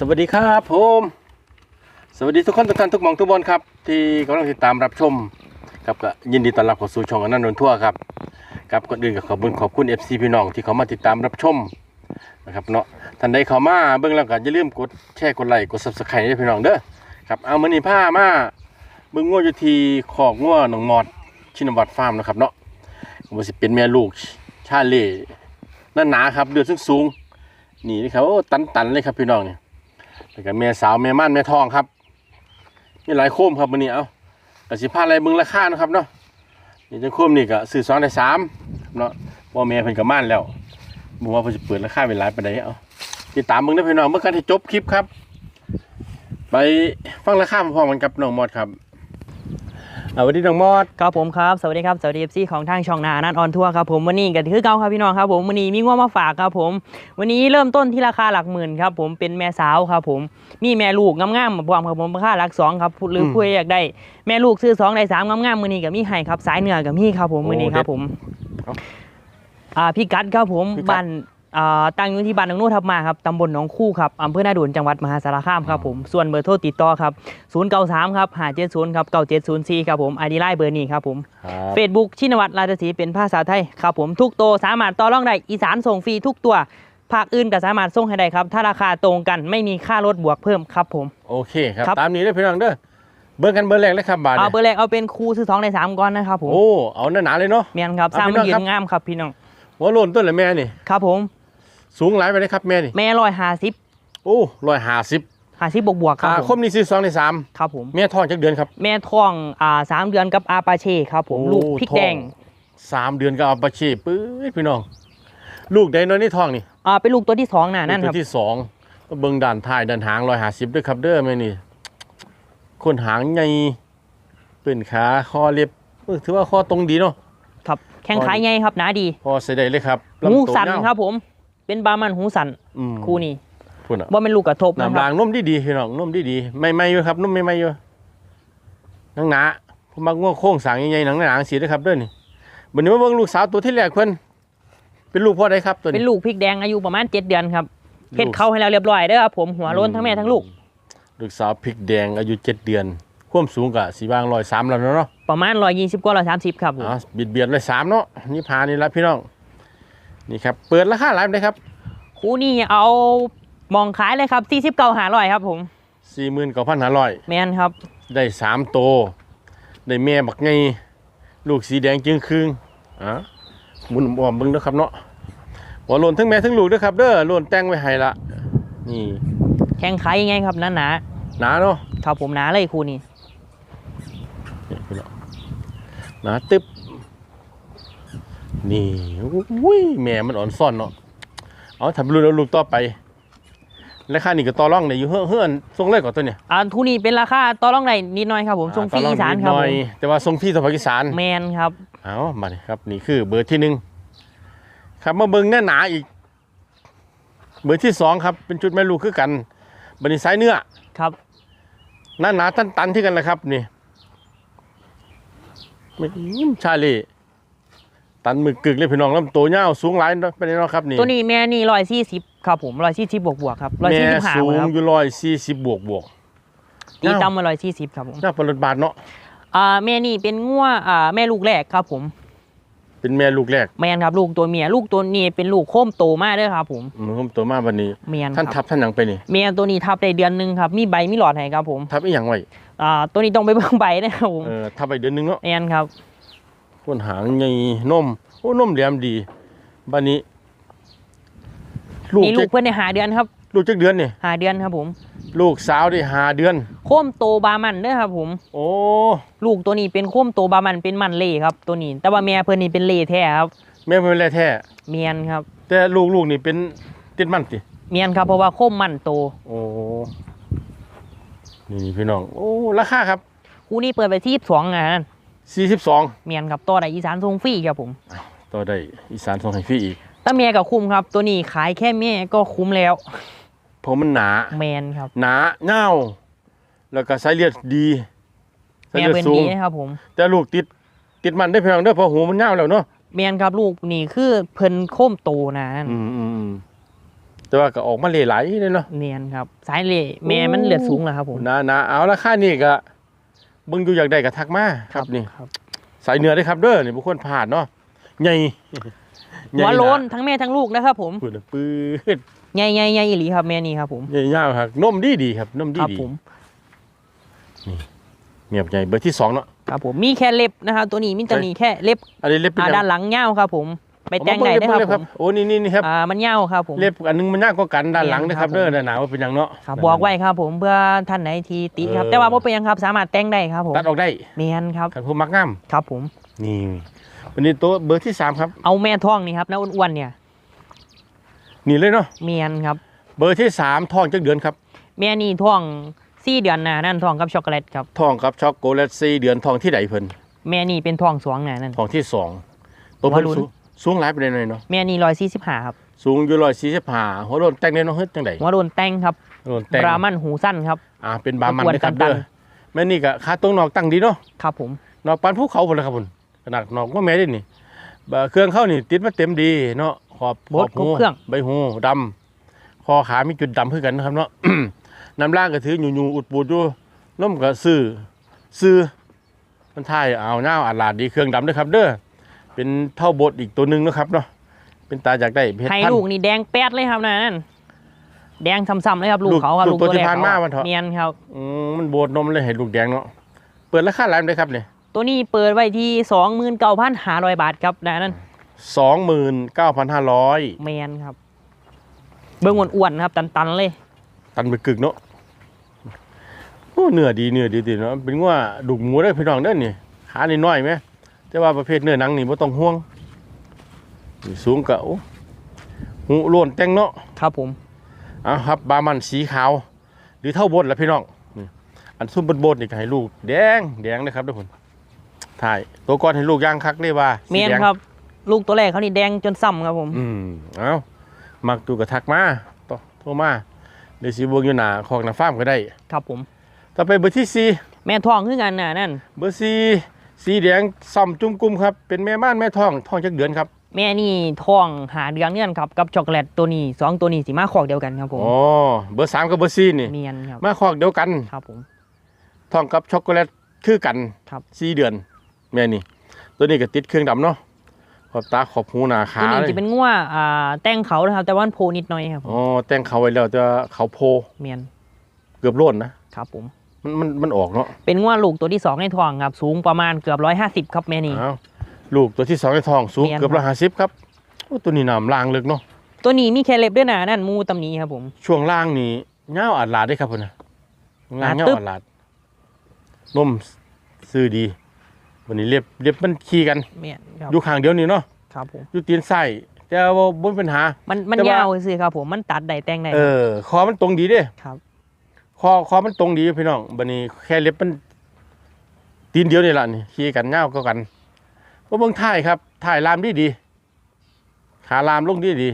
สวัสดีครับผมสวัสดีทุกคนทุกท่านทุกมองทุกบนครับ ที่กำลังติดตามรับชมครับก็ยินดีต้อนรับเข้าสู่ช่องอนันต์นนทั่วครับกับก่อนอื่นก็ขอบคุณขอบคุณ FC พี่น้องที่เขามาติดตามรับชมนะครับเนาะท่านใดเข้ามาเบิ่งแล้วก็อย่าลืมกดแชร์กดไลค์กด Subscribe ให้พี่น้องเด้อครับเอามื้อนี้ามาเบิ่งงัวอยู่ที่คอกงัวหนองมอดชินวัตรฟาร์มนะครับเนาะว่าสิเป็นแม่ลูกชาเล่นั่นหนาครับเดือดซึ่งสูงนี่นะครับโอ้ตันๆเลยครับพี่น้องเนี่ย แล้วก็แม่สาวแม่ม่านแม่ทองครับมีหลายโคมครับวันนี้เอากสิพาอะไรบึงราคานะครับเนาะนี่จังโคมนี่ก็ซื้อสองได้สามเนาะพ่อแม่เพิ่นก็ม่านแล้วบอกว่าเพิ่นสิเปิดราคาเป็นหลายปานใดเอาติดตามมึงเด้พี่น้องเมื่อกันที่จบคลิปครับ ไปฟังราคาพร้อมๆกันกับน้องมอดครับ สวัสดีน้องมอดครับผมครับสวัสดีครับสวัสดีเอฟซีของทางช่องนานัทออนทัวร์ครับผมวันนี้กันคือเก่าครับพี่น้องครับผมวันนี้มีง้วมาฝากครับผม วันนี้เริ่มต้นที่ราคาหลักหมื่นครับผมเป็นแม่สาวครับผมมีแม่ลูกงามๆมาพร้อมครับผมราคาหลักสองครับหรือผู้ใดอยากได้แม่ลูกซื้อสองได้สามงามๆมือนี้กับมีให้ครับสายเหนือกับมีครับผมมือนี้ครับผมอ่าพี่กัดครับผมบ้านอ่า ตั้งอยู่ที่บ้านหนองนูทับมาครับตำบลหนองคู่ครับอำเภอนาดูนจังหวัดมหาสารคามครับผมส่วนเบอร์โทรติดต่อครับ0 9 3ครับ570ครับ9704ครับผมไอดีไลน์เบอร์นี้ครับผมครับเฟซบุ๊กชินวัตรราชสีห์เป็นภาษาไทยครับผมทุกโตวสามารถต่อรองได้อีสานส่งฟรีทุกตัวภาคอื่นก็สามารถส่งให้ได้ครับ ถ้าราคาตรงกันไม่มีค่ารถบวกเพิ่มครับผม โอเคครับครับตามนี้เด้อพี่น้องเด้อเบิ่งกันเบอร์แรกเลยครับบาทเอาเนี่ยเบอร์แรกเอาเป็นครูซื้อสองในสามก่อนนะครับผมโอ้เอาหนาๆเลยเนาะเมียนครับเอาสร้างพี่มันน้องยืครับนงามครับพี่น้องหัวโล้นต้นละแม่นี่ครับผม สูงหลายไปเลยครับแม่นี่ แม่ร้อยห้าสิบโอ้ร้อยห้าสิบห้าสิบบวกบวกๆครับอ่าผคมมนี่ซื้อสองในสามครับผมแม่ท้องจักเดือนครับ แม่ท้องอ่าสามเดือนกับอาปาเช่ครับผมโอ้ลูกพริกแดงท้องสามเดือนก็เอาไปชีปื้ดพี่น้อง ลูกใดน้อยนี่ท้องนี่อ่าเป็นลูกตัวที่สองน่ะนั่นลูคกรับตัวที่สองก็เบิ่งด่านท้ายด่านหางร้อยห้าสิบด้วยครับเด้อแม่นี่คนหางใหญ่เป็นขาคอเล็บเออถือว่าคอตรงดีเนาะครับแข้งขาใหญ่ครับหนาดี พอใส่ได้เลยครับหูลำตัวสันยาวครับผม เป็นบามันหูสันอืมคู่นี้พูดอะว่าเป็นลูกกระทบนะคน้ำรัรางบนุ่มดีดีๆพี่น้องนุ่มดีดีๆไม่ไม่อยู่ครับนุ่มไม่ไม่อยู่หนังหนาผมมักง่วงโค้งสางใหญ่ๆหนังหนาสีด้วยครับเด้อนี่วันนี้มาเบิ่งลูกสาวตัวที่แรกเพิ่นเป็นลูกพ่อใดครับตัวเป็นี้นลูกพริกแดงอายุประมาณเจ็ดเดือนครับเฮ็ดเขาให้แล้วเรียบร้อยเด้อครับผมหัวโล้นทั้งแม่ทั้งลูก ลูกสาวพริกแดงอายุเจ็ดเดือน ความสูงกะสีบางร้อยสามแล้วเนาะประมาณร้อยยี่สิบกว่าร้อยสามสิบครับผม อ๋อบิดเบียดร้อยสามเนาะนี่พานี่ละพี่น้อง นี่ครับ เปิดราคาหลายปานใดครับคู่นี้เอามองขายเลยครับสี่สิบเก้าหาร้อยครับผมสี่หมื่นเก้าพันห้าร้อยแมนครับ ได้สามโตวได้แม่บักไงลูกสีแดงจึงครึ่งอะหมุนบอมเบิ่งเด้อครับเนาะหัวโลนทั้งแม่ทั้งลูกเด้อครับเด้อโลนแต่งไว้ให้ละนี่แข้งขายังไงครับหนาหนาหนาเนาะๆครับผมหนาเลยคู่นี้นี่พี่น้องหนาตึ๊บ นี่อุ้ยแม่มันอ่อนซ่อนเนาะเอาทำรุ่นเอาลูกต่อไปราคานี่ก็ต่อรองได้อยู่เฮือนเฮือนส่งเลยก่อนตัวเนี่ยอ่าคู่นี้เป็นราคาต่อรองได้นิดหน่อยครับผมส่งฟรีอีสานครับต่อผองมดหอยแต่ว่าส่งฟรีต่อภาคอีสานแมนครับเอามาเลยครับนี่คือเบอร์ที่หนึ่งครับมาเบิ้งแน่หนาอีก เบอร์ที่สองครับเป็นจุดแม่ลูกคือกันบันนี้สายเนื้อครับหน้าหนาตันตันๆที่กันแหละครับนี่ไม่ยิ้มชาเล่ ตันมือกึกเลยพี่น้องลำตัวยาวสูงหลายเนาะเป็นไงเนาะครับนี่ตัวนี้แม่นี่ร้อยสี่สิบครับผมร้อยสี่สิบบวกบวกๆครับร้อยแม่สี่สิบห้าสูงครับอยู่ร้อยสี่สิบบวกบวกตีต่ำมาร้อยสี่สิบครับผมหน้าปรดบาทเนาะอ่าแม่นี่เป็นงัวอ่าแม่ลูกแรกครับผมเป็นแม่ลูกแรกแมนครับลูกตัวเมียลูกตัวนี้เป็นลูกโค้มโตมากเด้อครับผมอืมผมตัวมาวันนี้เมียนคท่านทัรับ บท่านหยังไปนี่เมียตัวนี้ทับได้เดือนหนึงครับมีใบมีหลอดให้ครับผมทับอีหยังไว้อ่าตัวนี้ต้องไปเบิ่งใบนะครับผมเออทับไปเดือนหนึงเนาะเมียนครับ คนหางใหญ่นมโอ้นมแหลมดีบัดนี้ ลูกนี่ลูจักกเพื่อนในหาเดือนครับลูกจักเดือนนี่หาเดือนครับผม ลูกสาวได้หาเดือน โค้มโตบามันเด้อครับผม โอ้ลูกตัวนี้เป็นโค้มโตบามันเป็นมันเล่ครับ ตัวนี้ แต่ว่าแม่เพื่อนนี่เป็นเล่แท้ครับแม่เป็นแร่แท้เมียนครับ แต่ลูกลูกนี่เป็นติดมันติเมียนครับเพราะว่าโค้มมันโตโอ้นี่พี่น้องโอ้ราคาครับ คู่นี้เปิดไปที่สอง งาน42เมียนครับตัวใดอีสานทรงฟรีครับผมต่อได้อีสานส่งให้ฟรีอีกถ้าแม่ก็คุ้มครับ ตัวนี้ขายแค่แม่ก็คุ้มแล้ว เพราะมันหนาแมนครับ หนาเน่าแล้วก็สายเลือดดีสายแม่เลือดเป็นสูดีงนะครับผม แต่ลูกติดติดมันได้เพียงเด้อเพราะหูมันเน่าแล้วเนาะแมนครับลูกนี่คือเพิ่นโค้มโตนะนั่นอืมอืมอืมแต่ว่าก็ออกมาเหลหลายเลยเนาะเนียนครับ สายเล่แม่มันเลือดสูงแล้วครับผมนะนะเอาราคานี่ก็ เบิ่งอยู่อยากได้ก็ทักมาครับนี่ครับสายเหนือได้อครับเด้อนี่บ่ควรพลาดเนาะใหญ่หัวโลนทั้งแม่ทั้งลูกนะครับ ผมปืดปืดใหญ่ใหญ่ใหญ่อีหลีครับแม่นี่ครับผมใหญ่ยาวครับนมดีดีครับนมดีครับดีผมเมียบใหญ่เบอร์ที่สองเนาะครับผมมีแค่เล็บนะครับตัวนี้มีแตัวนี้แค่เล็บอันนี้เล็บเป็นอ่ายังด้านหลังเง่าครับผม ไปแต่งได้เอานะมาครับเบิ่งเล็บผครับมโอ้นี่นี่นี่ครับอ่ามันเง่าครับผมเล็บอันนึงมันยากกว่ากันด้านหลังนะครับเนี่ยครับเด้อด้านหนาว่าเป็นหยังเนาะครับบอกไว้ครับผมเพื่อท่านไหนที่ติดครับเออแต่ว่าบ่เป็นหยังครับสามารถแต่งได้ครับผมตัดออกได้เมียนครับคันผู้มักงามครับผมนี่วันนี้ตัวเบอร์ที่สามครับ เอาแม่ท้องนี่ครับน้าอ้วนๆเนี่ยนี่เลยเนาะเมียนครับ เบอร์ที่สามทองจักเดือนครับแม่นี่ท้องสี่เดือนนะนั่นท้องกับช็อกโกแลตครับทองกับช็อกโกแลตซีเดือนทองที่ใดเพิ่นแม่นี่เป็นท้องสองนะนั่นทองที่สองตัวเพิ่นหัวโล้น สูงสูงหลายไปหน่อยเนาะแม่นี่ร้อยสี่สิบห้าครับสูงอยู่ร้อยสี่สิบห้าหัวโดนแต่งได้เนาะเฮ็ดจังไดหัวโดนแต่งครับโดนแต่งบรามันหูสั้นครับอ่าเป็นบามันประกวดนะครับตัเด้นอแม่นี่ก็ค่าตรงนอกตั้งดีเนาะครับผมนอกปานภูเขาพุ่นละครับพุ่นขนาดนอกว่าแม่ได้นี่บ่เครื่องเข้านี่ติดมาเต็มดีเนาะขอบโบดครบเครื่องใบหูดำคอขามีจุดดำคือกันนะครับเนาะน้ำล่างก็ถืออยู่อยู่อุดปูดอยู่น้มก็ซื้อซื้อมันท่ายเอาหน้าอาลาดดีเครื่องดำด้วยครับเด้อ เป็นเท่าบดอีกตัวหนึ่งนะครับเนาะเป็นตาอยากได้เพชรให้พันลูกธุ์ นี่แดงแป๊ดเลยครับนะนั่นแดงซ้ำๆเลยครับลูกลูกเขาครับลูกตัวที่ผ่านเขมามันเถอะเมียนครับ อืมมันโบดนมเลยเห็นลูกแดงเนาะเปิดราคาหลายเลยครับเนี่ยตัวนี้เปิดไว้ที่สองหมื่นเก้าพันห้าร้อยบาทครับนะนั่นสองหมื่นเก้าพันห้าร้อยเมียนครับ เบิ้งอ้วนๆครับ ตันๆเลย ตันไปกึกเนาะโอ้เนื้อดีเนื้อดีดีเนาะเป็นว่าดุกหมูได้อพี่น้องเด้อนี่ขานี่น้อยไหม แต่ว่าประเภทเนื้อหนังนี่บ่ต้องห่วงนี่สูงกะโอ้หูโล้นแต่งเนาะครับผมเอะครับบามันสีขาว หรือเท่าบดละพี่น้องนี่อันซุ่มบดบดนี่ก็ให้ลูก แดงแดงนะครับทุกคนถ่ายตัวก่อนให้ลูกย่างคักเลยว่าสีเมียนแดงครับ ลูกตัวแรกเขานี่แดงจนซ้ำครับผม อืมเอามักตูกระทักมาต่อโทรมาเดี๋ยวสิเบวงอยู่หน้าของหน้าฟาร์มก็ได้ ครับผม ต่อไปเบอร์ที่สี่แม่ท้องคือกันนะนั่น เบอร์สี่ สีแดงซ่อมจุ่มกุมครับ เป็นแม่บ้านแม่ท้องท้องจักเดือนครับแม่นี่ท้องหาเดือนเนี่ยครับกับช็อกโกแลตตัวนี้สองตัวนี้สีมาขอกเดียวกันครับผมอ๋อเบอร์สามกับเบอร์สี่นี่เมียนครับมาคอกเดียวกันครับผมท้องกับช็อกโกแลตคือกันครับสี่เดือน แม่นี่ ตัวนี้ก็ติดเครื่องดำเนาะขอบตาขอบหูหน้าขาตัวนี้เลยจะเป็นงัวอ่าแต่งเขานะครับ แต่ว่ามันโพนิดหน่อยครับผมอ๋อแต่งเขาไว้แล้วจะเขาโพเมียนเกือบโล้นนะครับผม มันมันมันออกเนาะเป็นงัวลูกตัวที่สองในท้องครับ สูงประมาณเกือบร้อยห้าสิบครับแม่นี่ อ้าวลูกตัวที่สองในท้องสูงแม่นเกือบครัร้อบยห้าสิบครับโอ้ตัวนี้น้ำล่างลึกเนาะตัวนี้มีแคเล็บด้วยนะนั่นมูตำหนี้ครับผม ช่วงล่างนี่เงาอัดลาดได้ครับพ่นนะล่างหนาเงาตึ๊บอัดลาดนมซื้อดีวันนี้เรียบเรียบมันขี่กันเมียนครับอยู่ข้างเดียวนี่เนาะครับผม อยู่ตีนไส้แต่ว่าบนปัญหา มันมันแต่ว่า ยาวสิครับผมมันตัดได้แต่งได้เออคอมันตรงดีเด้ ครับ คอคอมันตรงดีพี่น้องบันนี้แค่เล็บมันตีนเดียวนี่แหละนี่ขี่กันเงาก็กันเพราะเบิ่งท้ายครับท้ายลามดีดีขาลามลงดีดี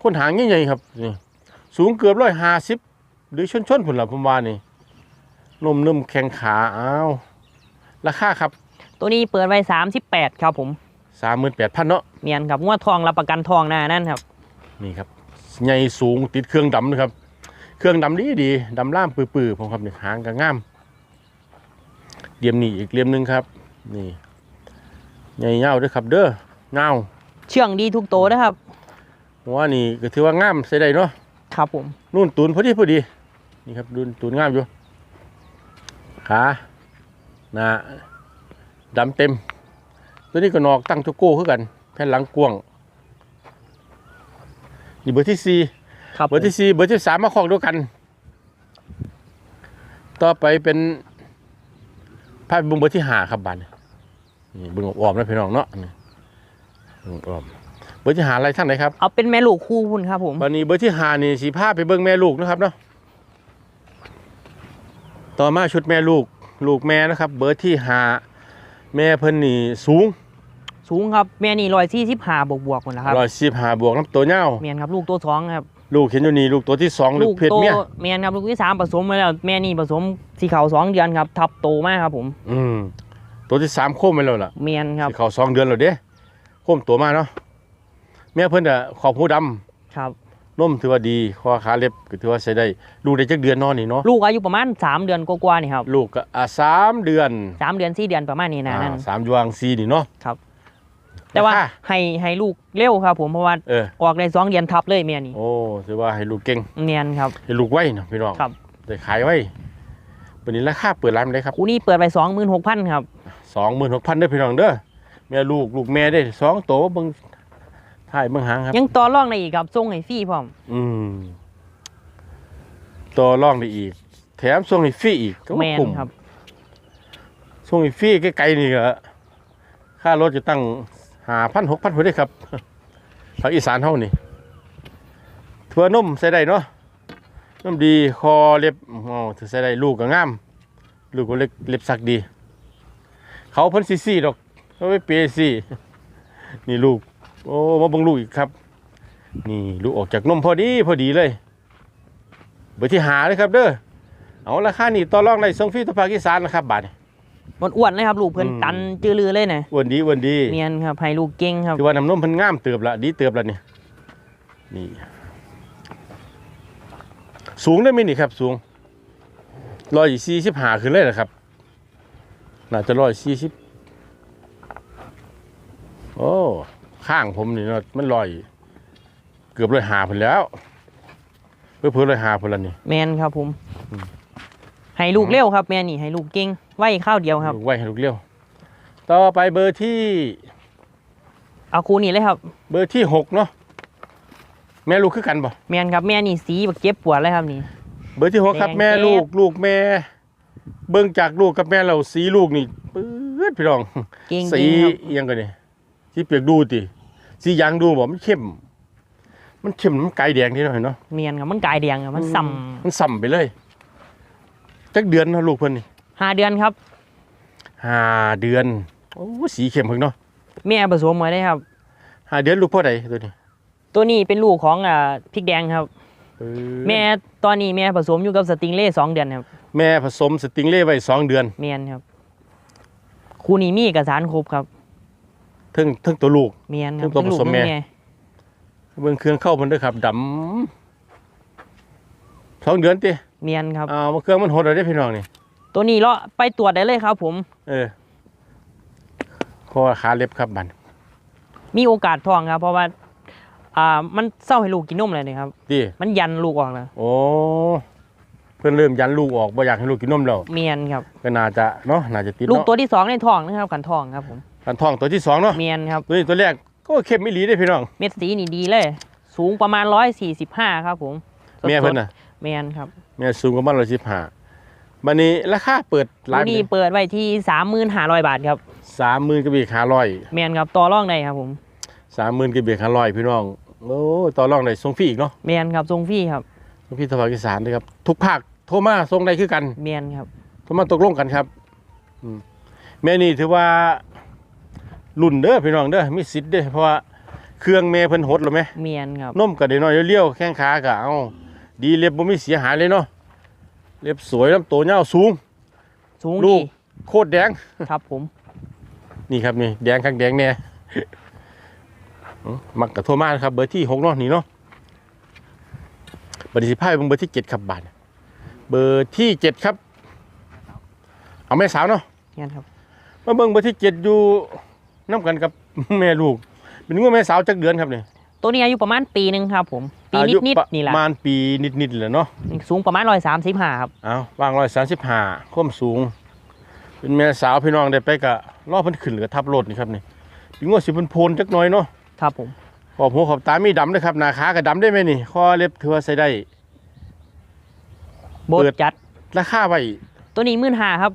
คนหางใหญ่ๆครับนี่สูงเกือบร้อยห้าสิบหรือชนชนๆผุนละผมว่านี่นมนุ่มแข็งขาอ้าวราคาครับ ตัวนี้เปิดไว้สามสิบแปดครับผมสามหมื่นแปดพันเนาะเมียนครับงวดทองรับประกันทองหน้านั่นครับ นี่ครับใหญ่สูงติดเครื่องดำนะครับ เครื่องดำดีดีดำล่ามปื้อๆผมครับนี่หางก็งามเหลี่ยมนี่อีกเหลี่ยมหนึงครับ นี่ใหญ่เงาด้วยครับ เด้อเงาเชื่องดีทุกโตวนะครับผมว่านี่ก็ถือว่างามใส่ได้เนาะครับผมนุ่นตูนพอดีพอดี นี่ครับดูนตูนงามอยู่ขาหน้าดำเต็ม ตัวนี้ก็นอกตั้งโจโก้คือกัน แผ่นหลังกว้างนี่เบอร์ที่สี่ ครับเบอร์ที่สี่เบอร์ที่สามมาคอกเดียวกัน ต่อไปเป็นภาพบุงเบอร์ที่ห้าครับบัดนนี่เบึงออมๆนะพี่น้องเนาะนี่เบิ่งออมเบอร์ที่ห้าอะไรท่านไหนครับเอาเป็นแม่ลูกคู่พุ่นครับผมบันนี้เบอร์ที่ห้านี่สีผ้าไปเบิ่งแม่ลูกนะครับเนาะต่อมาชุดแม่ลูกลูกแม่นะครับ เบอร์ที่ห้าแม่เพิ่นนี่สูง สูงครับแม่นี่ร้อยสี่สิบห้าบวกบวกๆหมดแล้วครับร้อยสิบห้าบวกน้ำตัวเน่าเมียนครับลูกตัวสองครับ ลูกเห็นอยู่นี่ลูกตัวที่สองลูกเพศโตเมียเมียนครับลูกที่สามผสมมาแล้วแม่นี่ผสมสีขาวสองเดือนครับ ทับโตมากครับผม อืมตัวที่สามโค้มไปแล้วล่ะเมียนครับสิเขาสองเดือนแล้วเด้โค้มตัวมาเนาะแม่เพิ่นอะขอบหูดำครับนนมถือว่าดีข้อขาเล็บก็ถือว่าใช้ได้ลูกได้จักเดือนเนอนนี่เนาะลูกอายุประมาณสามเดือนกว่าๆนี่ครับลูกก็อะสามเดือนสามเดือนสี่เดือนประมาณนี้นะนั่นอ่าสามยวางซีนี่เนาะครับ แต่ว่าราคให้ให้ลูกเร็วครับ ผมเพราะว่าเออออกได้สองเดือนทับเลยแม่นี่โอ้ถือว่าให้ลูกเก่งเนียนครับให้ลูกไว้เนาะพี่น้องครับได้ขายไว้วันนี้ราคาเปิดร้านได้ครับคู่นี้เปิดไปสองหมื่นหกพันครับสองหมื่นหกพันเด้อพี่น้องเด้อแม่ลูกลูกแม่ได้สองโตเบิ่งถ่ายเบิ่งหางครับ ยังต่อรองได้อีกครับส่งให้ฟรีพร้อม อืมต่อรองได้อีก แถมส่งให้ฟรีอีกก็แมนคุ้มครับส่งให้ฟรีไกลๆนี่ก็ค่ารถจะตั้ง หาพันหกพันพอได้ครับภาคอีสานเท่านี่ถั่วนมใส่ได้เนาะนุ่มดีคอเล็บอ๋อถือใส่ได้ลูกก็งาม ลูกก็เล็กเล็บสักดี เขาพิ่นซีซี่ดอกเขาไม่เปียซี่นี่ลูก โอ้มาบังลูกอีกครับ นี่ลูกออกจากนมพอดีพอดีเลยเบอร์ที่หาเลยครับเด้อเอาราคานี่ต่อรองได้ส่งฟรีทั่วภาคอีสานนะครับบาท มันอ้วนเลยครับลูกเพิ่นอืม ตันจือลือเลยนะอ้วนดีอ้วนดีเนียนครับให้ลูกเก่งครับคือว่าน้ำนมเพิ่นงามเติบละดีเติบละนี่นี่ สูงได้ไหมนี่ครับ สูงร้อยสี่สิบห้าขึ้นเลยนะครับน่าจะร้อยสี่สิบโอ้ข้างผมนี่เนาะมันลอยเกือบเลยหาเพิ่นแล้วเพื่อเพื่อเลยหาเพิ่นละนี่ แมนครับผมอืมให้ลูกเร็วครับแม่นี่ให้ลูกเก่ง ไว้ข้าวเดียวครับลูกไว้ให้ลูกเลี้ยว ต่อไปเบอร์ที่ เอาคู่นี้เลยครับ เบอร์ที่หกเนาะแม่ลูกคือกันบ่แมนครับแม่นี่สีแบบเจ็บปวดเลยครับนี่ เบอร์ที่หกครับแดงแม่แจ๊บลูกลูกแม่ เบิ่งจากลูกกับแม่เราสีลูกนี่ปื๊ดพี่น้องเก่งสีจริงครับเอียงกันนี่สีเปียกดูติสียางดูบ่มันเข้ม มันเข้มมันไก่แดงที่เนาะเห็นเนาะเนียนครับมันกายแดงครับมันส่ำมันส่ำไปเลยจักเดือนเนาะลูกเพิ่นนี่ ห้าเดือนครับห้าเดือนโอ้สีเข้มเพิ่งเนาะแม่ผสมมาได้ครับห้าเดือนลูกพ่อใดตัวนี้ ตัวนี้เป็นลูกของอ่าพริกแดงครับปื๊ดแม่ตอนนี้แม่ผสมอยู่กับสติงเล่สองเดือนครับ แม่ผสมสติงเล่ไว้สองเดือนเมียนครับคู่นี้มีเอกสารครบครับเทั้งเทั้งตัวลูกเมียนครับตัวผสมแม่ทั้งลูกเบิ่งเครื่องเข้ามันด้วยครับดำสองเดือนติเมียนครับอ่ามาเครื่องมันหดเลยได้อพี่น้องนี่ ตัวนี้เลาะไปตรวจได้เลยครับ ผม เออคอขาเล็บครับบันมีโอกาสท้องครับ เพราะว่า อ่า มันเศร้าให้ลูกกินนมเลยนะครับดิมันยันลูกออกแล้วโอ้เพิ่นเริ่มยันลูกออกบ่อยากให้ลูกกินนมแล้วเมียนครับ ก็น่าจะเนาะน่าจะติดลูกเนาะตัวที่สองในท้องนะครับขันท้องครับผมกันท้องตัวที่สองเนาะเมียนครับตัวนี้ตัวแรกก็เข้มไม่หลีได้อพี่น้องเม็ดสีนี่ดีเลย สูงประมาณร้อยสี่สิบห้าครับ ผมสดๆแม่เพิ่นน่ะเมียนครับแม่สูงกว่ามันร้อยสิบห้า บันนี้ราคาเปิดตัร้าวนนี้เปิดไว้ที่สามหมื่นห้าร้อยบาทครับสามหมื่นกับอีกห้าร้อยเมียนครับต่อรองได้ครับผมสามหมื่นกับอีกห้าร้อยพี่น้องโอ้ยต่อรองได้ส่งฟรีอีกเนาะเมียนครับทรงฟรี่ครับส่งฟรีทางภาคอีสานด้วยครับทุกภาคโทรมาส่งได้คือกันเมียนครับโทรมาตกลงกันครับอืมแม่นี่ถือว่ารุ่นเด้อพี่น้องเด้อมีสิทธิ์เด้อเพราะว่าเครื่องแม่เพิ่นหดหรือไหมเมียนครับนมก็ได้น้อยเลี้ยวๆแข้งขาก็เอาดีเล็บบ่มีเสียหายเลยเนาะ เล็บสวยลำโตยาวสูง สูงลูดีก โคตรแดง ครับผม นี่ครับนี่แดงข้างแดงแน่อื้อมักกะโทรมานะครับเบอร์ที่หกเนาะนี่เนาะบัตรสิพายเป็นเบอร์ที่เจ็ดครับบาทเบอร์ที่เจ็ดครับ เอาแม่สาวเนาะเมียนครับ มาเบิ่งเบอร์ที่เจ็ดอยู่น้ำกันกับ แม่ลูก เป็นว่าแม่สาวจักเดือนครับเนี่ย ตัวนี้อายุประมาณปีหนึ่งครับ ผมปีอานิยุดนิดประนี่แหละมาณปีนิดๆแหละเนาะสูงประมาณร้อยสามสิบห้าครับเอาวางร้อยสามสิบห้าความสูง เป็นแม่สาวพี่น้องได้ไปกะล่อเพิ่นขึ้นเหลือทับรถนี่ครับนี่เป็นว่าสิเพิ่นโพนจักหน่อยเนาะครับผมขอบหัวขอบตามีดำด้วยครับหน้าขาก็ดำได้ไหมนี่ข้อเล็บถือว่าใส่ได้ โบดเปิด จัดราคาไว้ตัวนี้หมื่นห้าครับ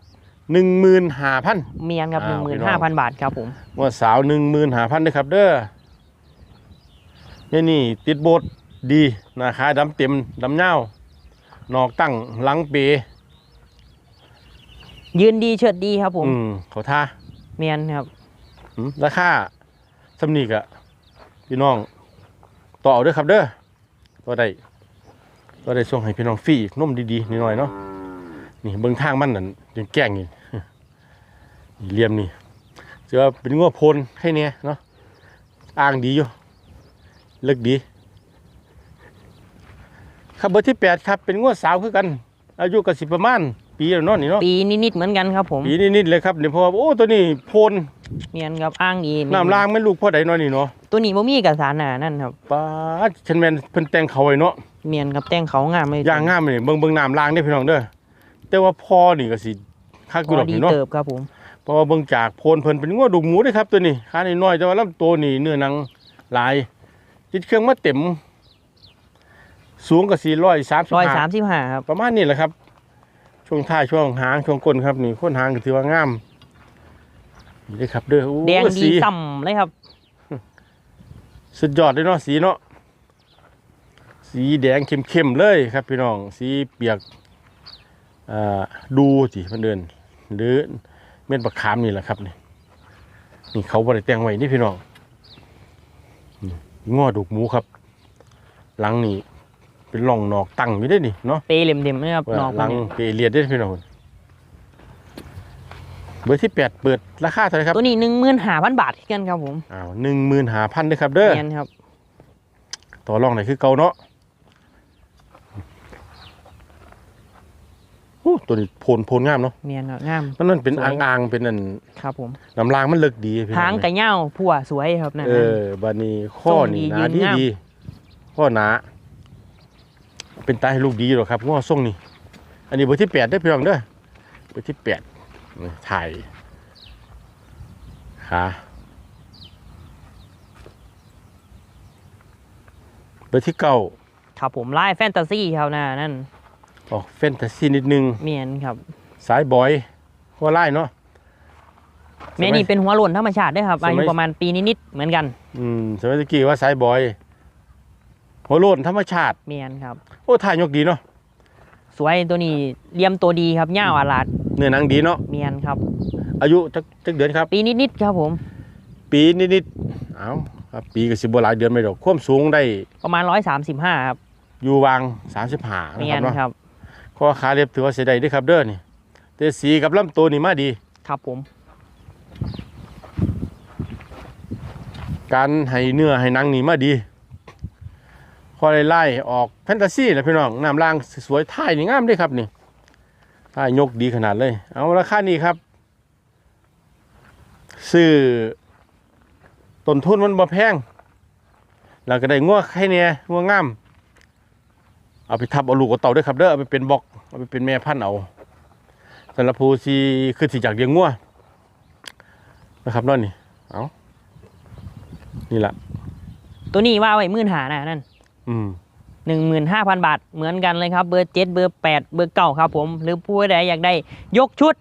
หนึ่งหมื่นห้าพัน เมียนครับหอ้านึ่วงหมื่พี่นน้ห้าอพันงบาทครับผม ว่าสาวหนึ่งหมื่นห้าพันด้วยครับเด้อ นี่นี่ติดโบดดีหน้าขาดำเต็มดำเน่าวนอกตั้งหลังเปยืนดีเชิดดีครับผมอืมเขาท่าเมียนครับอืมราคาสำนีกะพี่น้อง ต่อเอาเด้อครับเด้อตัวใดตัวใดส่งให้พี่น้องฟรีนุ่มดีๆนิดหน่อยเนาะนี่เบิ่งทางมันนั่นยังแกล้งนี่นี่เหลี่ยมนี่เสือเป็นงัวโพนให้เนี่ยเนาะอ่างดีอยู่เลิกดีครับเบอร์ที่แปดครับเป็นงวดสาวคือกัน อายุก็สิประมาณ ปีแล้วเนาะนี่เนาะปีนิดๆเหมือนกันครับผมปีนิดๆเลยครับเนี่ยเพราะว่าโอ้ตัวนี้โพนเมียนครับอ้างอีน้ำล้างไม่ลูกพ่อใดเนาะนี่เนาะตัวนี้บ่มีเอกสารหนานั่นครับป้าดฉันแม่นเพิ่นแต่งเขาไว้เนาะเมียนครับแต่งเขางามเลยอย่างงามนี่เบิ่งเบิ่งน้ำล้างได้อพี่น้องเด้อแต่ว่าพ่อนี่ก็สิคักอพยู่ดออกดีนี่เนาะเติบครับผมเพราะว่าเบิ่งจากโพนเพิ่นเป็นงวดดุกหมูเด้อครับตัวนี้ขาน้อยๆแต่ว่าลำตัวนี่เนื้อหนังหลาย จิตเครื่องมาเต็ม สูงก็435ร้อยสามสิบห้าครับ ประมาณนี้แหละครับ ช่วงท้ายช่วงหางช่วงก้นครับนี่ก้นหางก็ถือว่างามนี่เลยครับเด้อโอ้แดงดีสีส่ำเลยครับ สุดยอดเลยเนาะสีเนาะสีแดงเข้มๆเลยครับพี่น้อง สีเปียกอ่าดูสิมันเดิน หรือเม็ดบักขามนี่แหละครับนี่นี่เขาบริแต่งไว้นี่พี่น้องนี่ ง้อดูกหมูครับ หลังนี่เป็นร่องนอกตั้งอยู่ได้นี่เนาะเปเหลี่ยมๆนะครับว่าน้องหลังเปเรียดได้พี่น้องเบอร์ที่แปดเปิดราคาเท่าไหร่ครับตัวนี้หนึ่งหมื่นห้าพันบาทคือกันครับผมอ้าวหนึ่งหมื่นหาพันด้วยครับเด้อเมียนครับต่อรองไหนคือเก่าเนาะ โอ้ตัวนี้โพนโพนงามเนาะเมียนครับงามมันนั่นเป็นสวยอ่างอ่างๆเป็นนั่นครับผมน้ำรางมันเลิกดีพี่น้อหางกระเอ้ยเหย้าผัวสวยครับนั่นเอนะอบานี้ข้อนี่หนาทรงดีดียืนงามดีข้อหนาเป็นตาให้ลูกดีหรอกครับง้อส่งนี่ อันนี้เบอร์ที่แปดได้อพี่น้องเด้อเบอร์ที่แปดนี่ถ่ายขาเบอร์ที่เก้าครับผมไล่แฟนตาซีครับนะนั่น ออกแฟนตาซีนิดนึง เมียนครับสายบอยหัวไล่เนาะแม่นี่เป็นหัวโล้นธรรมชาติด้วยครับสมัย อายุประมาณปีนิดๆเหมือนกันอืมสมัยตะกี้ว่าสายบอยหัวโลนธรรมชาติ เมียนครับ โอ้ถ่ายยกดีเนาะสวยตัวนี้เลี่ยมตัวดีครับเหย้าอาลาดเนื้อหนังดีเนาะเมียนครับ อายุจักจักเดือนครับ ปีนิดๆครับผม ปีนิดๆเอาครับปีก็สิบ่หลายเดือนไม่ดอกความสูงได้ประมาณร้อยสามสิบห้าครับอยู่วาง35นะเมีคยรับนเนาะครับ ข้อขาเรียบถือว่าเสียดายเด้อครับเด้อนี่แต่สีกับลำตัวนี่มาดี ครับผม การให้เนื้อให้หนังนี่มาดีพอไล่ไล่ออกแฟนตาซีแหละพี่น้องน้ำล่างสวยท่ายนี่งามเด้วยครับนี่ท่ายยกดีขนาดเลย เอาราคานี้ครับ ซื้อต้นทุนมันบ่แพง แล้วก็ได้งัวไข่เนี่ยงัวงาม เอาไปทับเอาลูกเอาเต่าด้วยครับเด้อเอาไปเป็นบอกเอาไปเป็นแม่พันธุ์เอาสำหรับผู้ที่คือสิอยากเลี้ยงงัวนะครับนั่นนี่เอานี่ละตัวนี้ว่าไว้หมื่นหานะนั่นอืมหนึ่งหมื่นห้าพันบาทเหมือนกันเลยครับ เบอร์เจ็ดเบอร์แปดเบอร์เก้าครับผม หรือผู้ใดอยากได้ ยกชุด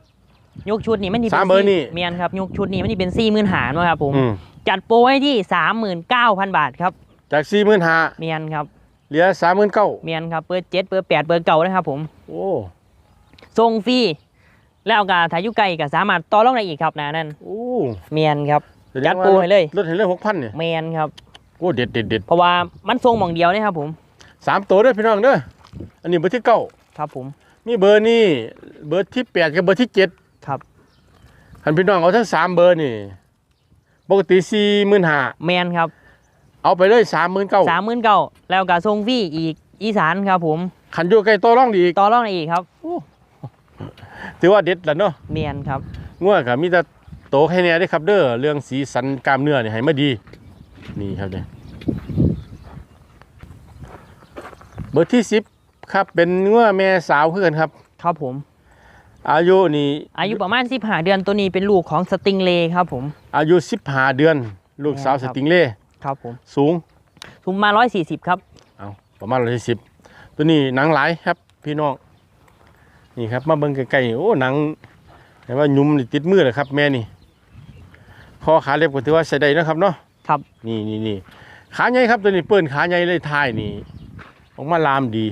ยกชุดนี่มันนี่สามเบอร์นี่เมียนครับ ยกชุดนี่มันนี่เป็นสี่หมื่นหาเนาะครับผมอืมจัดโปรให้ที่สามหมื่นเก้าพันบาทครับ จากสี่หมื่นห้าเมียนครับ เหลือสามหมื่นเก้าเมียนครับเบอร์เจ็ดเบอร์แปดเบอร์เก้านะครับผมโอ้ส่งฟรีแล้วก็ถ่ายอยุไกลก็สามารถต่อรองได้อีกครับนะนั่นโอ้เมียนครับแสดงจัดว่าโปรให้เลยลดให้เลยหกพันเนี่ยเมียนครับโอ้เด็ดเด็ดเด็ดเพราะว่ามันทรงหม่องเดียวนะครับผมสามตัวเด้อพี่น้องเด้ออันนี้เบอร์ที่เก้าครับผมมีเบอร์นี่เบอร์ที่แปดกับเบอร์ที่เจ็ดครับคันพี่น้องเอาทั้งสามเบอร์นี่ปกติสี่หมื่นห้าเมียนครับ เอาไปเลยสามหมื่นเก้าสามหมื่นเก้าแล้วก็ส่งฟรีอีกอีสานครับผมขันอยู่ใกล้ตัวร่องดีอีกต่อรองได้อีกครับถือว่าเด็ดแล้วเนาะเมียนครับง่วงกับมีแต่โตแค่เนี้ยได้อครับเด้อเรื่องสีสันกล้ามเนื้อนี่ให้มาดี นี่ครับเนี่ยเบอร์ที่สิบครับเป็นง่วแม่สาวเพื่อนครับ ครับผม อายุนี่อายุประมาณสิบห้าเดือนตัวนี้เป็นลูกของสติงเลย์ครับผม อายุสิบห้าเดือน ลูกสาวแม่สครับติงเล่ ครับผมสูงทุมมาร้อยสี่สิบครับเอาประมาณร้อยสิบตัวนี้หนังหลายครับพี่น้องนี่ครับมาเบิ่งใกล้ๆโอ้หนังแต่ว่ายุมนี่ติดมือเลยครับ แม่นี่คอขาเล็บก็ถือว่าใส่ได้นะครับเนาะครับนี่นี่นี่ขาใหญ่ครับตัวนี้เปิ้นขาใหญ่เลยท้ายนี่ออกมาลามดี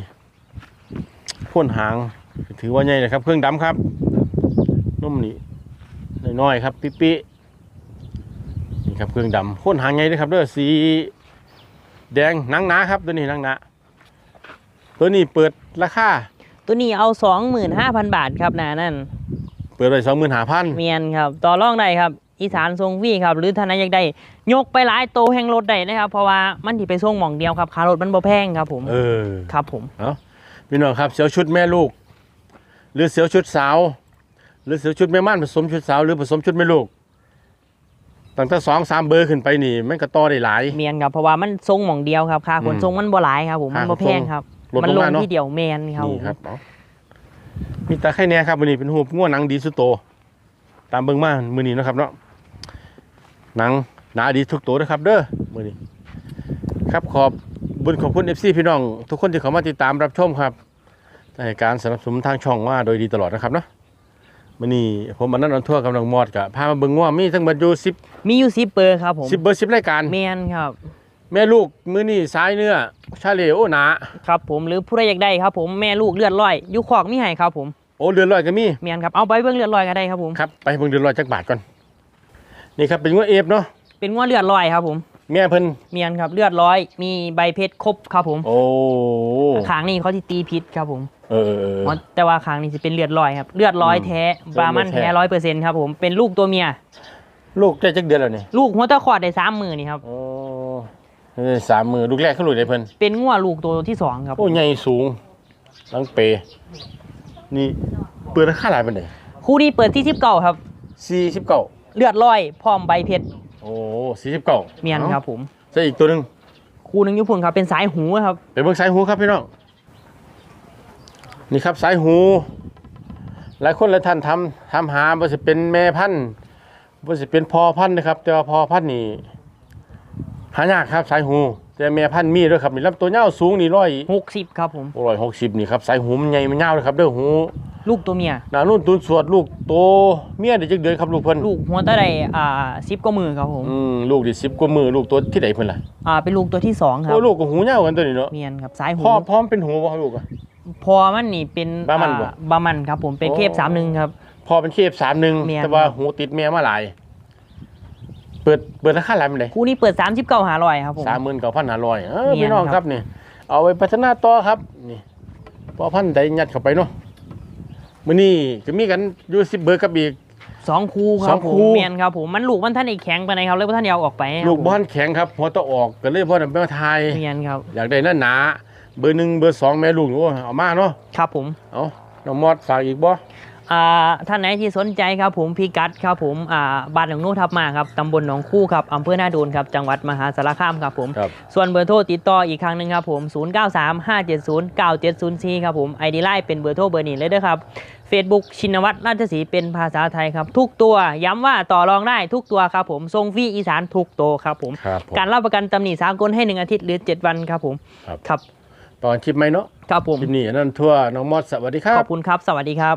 พ่นหาง ถือว่าใหญ่เลยครับ เครื่องดำครับนุ่มนี่น้อยๆครับปิ๊ปินี่ ครับเครื่องดำพ่นหางใหญ่เลยครับเด้อสีแดงหนังหนาครับตัวนี้หนังหนาตัวนี้เปิดราคาตัวนี้เอาสองหมื่นห้าพันบาทครับนะนั่นเปิดเลยสองหมื่นห้าพันเมียนครับ ต่อรองได้ครับ อีสานทรงวีครับ หรือท่านใดอยากได้ ยกไปหลายโตแห่งรถได้นะครับ เพราะว่ามันที่ไปส่งหม่องเดียวครับค่ารถมันบ่แพงครับผมเออครับผมเอาพี่น้องครับเสียวชุดแม่ลูก หรือเสียวชุดสาว หรือเสียวชุดแม่ม่านผสมชุดสาวหรือผสมชุดแม่ลูก ตั้งแต่สองสามเบอร์ขึ้นไปนี่มันก็ต่อได้หลาย เมียนครับเพราะว่ามันทรงหม่องเดียวครับค่าขนอืมส่งมันบ่หลายครับผมมันค่าขนบ่แพงครับลดมันลงลงมาเนาะที่เดียวแมนครับนี่ผมครับเอามีตาไข่แน่ครับวันนี้เป็นหูบง่วหนังดีสุดโต ตามเบิ่งมามือนี้เนาะครับเนาะหนังหนาดีทุกตัวนะครับ เด้อมือนี้ ครับขอบบุญขอบคุณเอฟซีพี่น้อง ทุกคนที่เข้ามาติดตามรับชมครับให้การสนับสนุนทางช่องมาโดยดีตลอดนะครับเนาะ มือนี้ผมมันนั่นออนทั่วร์กำลังมอดกับพามาเบิ่งง่วมีทั้งหมดอยู่สิบมีอยู่10เบอร์ครับผมสิบเบอร์สิบรายการแมนครับ แม่ลูกมือนี้สายเนื้อชาเลโอหนาครับผมหรือผู้ใดอยากได้ครับผมแม่ลูกเลือดลอยอยู่ขอกมีให้ครับผมโอ้เดือนลอยก็มีแมนครับเอาไปเบิ่งเลือดลอยก็ได้ครับผม ครับไปเบิ่งเดือนลอยจักบาทก่อนนี่ครับเป็นง่วเอฟเนาะเป็นงัวเลือดลอยครับผม แม่เพิ่นเมียนครับเลือดร้อย มีใบเพชรครบครับผมโอ้ขางนี่เขาที่ตีพิษครับผมเออเออเอออ๋อแต่ว่าขางนี่จะเป็นเลือดลอยครับเลือดร้อยอืมแท้เลือดบามันแท้แท้ร้อยเปอร์เซ็นต์ครับผมเป็นลูกตัวเมีย ลูกได้จักเดือนแล้วนี่ลูกหัวตะขอดได้สามมือนี่ครับโอ้นี่สามมือลูกแรกเขาลูกได้เพิ่นเป็นงัวลูกตัวที่สองครับโอ้ใหญ่สูงหลังเปนี่เปิดราคาหลายปานใดคู่นี้เปิดที่สิบเก้าครับ49เลือดร้อยพร้อมใบเพชร โอ้49เมียนครับผมใช่อีกตัวหนึงคู่หนึงญี่ปุ่นครับเป็นสายหูครับไปเบิ่งสายหูครับพี่น้องนี่ครับสายหู หลายคนหลายท่านทำทำหาบ่สิเป็นแม่พันธุ์บ่สิเป็นพ่อพันธุ์นะครับ แต่ว่าพ่อพันธุ์นี่หายากครับสายหู แต่แม่พันธุ์มีด้วยครับนี่ลำตัวยาวสูงนี่ร้อยหกสิบครับผมร้อยหกสิบนี่ครับสายหูมันใหญ่มันยาวเลยครับเด้อหู ลูกตัวเมียหนานุ่นตุนสวดลูกโตเมียได้จักเดือนครับลูกเพิ่นลูกหัวตะไดอ่าสิบกว่ามือครับผมอืมลูกดิ10กว่ามือลูกตัวที่ไหนเพิ่นล่ะอ่าเป็นลูกตัวที่สองครับโอ้ลูกก็หูยาวกันตัวนี้เนาะเมียนครับสายหูพ่อพร้อมเป็นหูบ่ลูกอะพอมันนี่เป็นบามันบ่ อ่บามันครับผมเป็นโอ้เคฟสามหนึ่งครับ พ่อเป็นเคฟ31เมียแต่ว่าหูติดแม่มาหลาย เปิดเปิดราคาหลายปานใดคู่นี้เปิดสามสิบเก้าหาลอยครับผม39,500เออเมียน พี่น้องครับครับนี่เอาไปพัฒนาต่อครับ นี่พ่อพันธุ์ใดยัดเข้าไปเนาะ มื้อนี้ก็มีกันอยู่10เบอร์กับอีก สองคู่คสรัอบงผคู่มเมียนครับผมมันลูกมันท่านไอ้แข็งไปไหนครับเลยว่าท่านเอาออกไปครับลูกบ้านแข็งครับหัวตะออกก็เลยพ่อไปมาทาย เมียนครับอยากได้หน้าหนาเบอร์หนึ่งเบอร์สองแม่ลูกโอ้เอามาเนาะครับผมเอาน้องมอดฝากอีกบ่อ่า ท่านไหนที่สนใจครับผมพิกัดครับผมอ่าบ้านหนองนูทับมาครับตำบลหนองคู่ครับอำเภอหน้าโดนครับจังหวัดมหาสารคามครับผมครับส่วนเบอร์โทรติดต่ออีกครั้งหนึ่งครับผม 0935709704ครับผม ID ไลน์เป็นเบอร์โทรเบอร์นี้เลยเด้อครับ Facebook ชินวัตรราชสีห์เป็นภาษาไทยครับ ทุกตัวย้ำว่าต่อรองได้ทุกตัวครับผมทรงฟรีอีสานทุกตัวครับผมครับผม การรับประกันตำหนิสากลให้1อาทิตย์หรือ 7 วันครับผมครับครับตอนคลิปไหมเนาะครับผมคลิปนี้อันนั่นทั่วน้องมอดสวัสดีครัขบอบคุณครับ สวัสดีครับ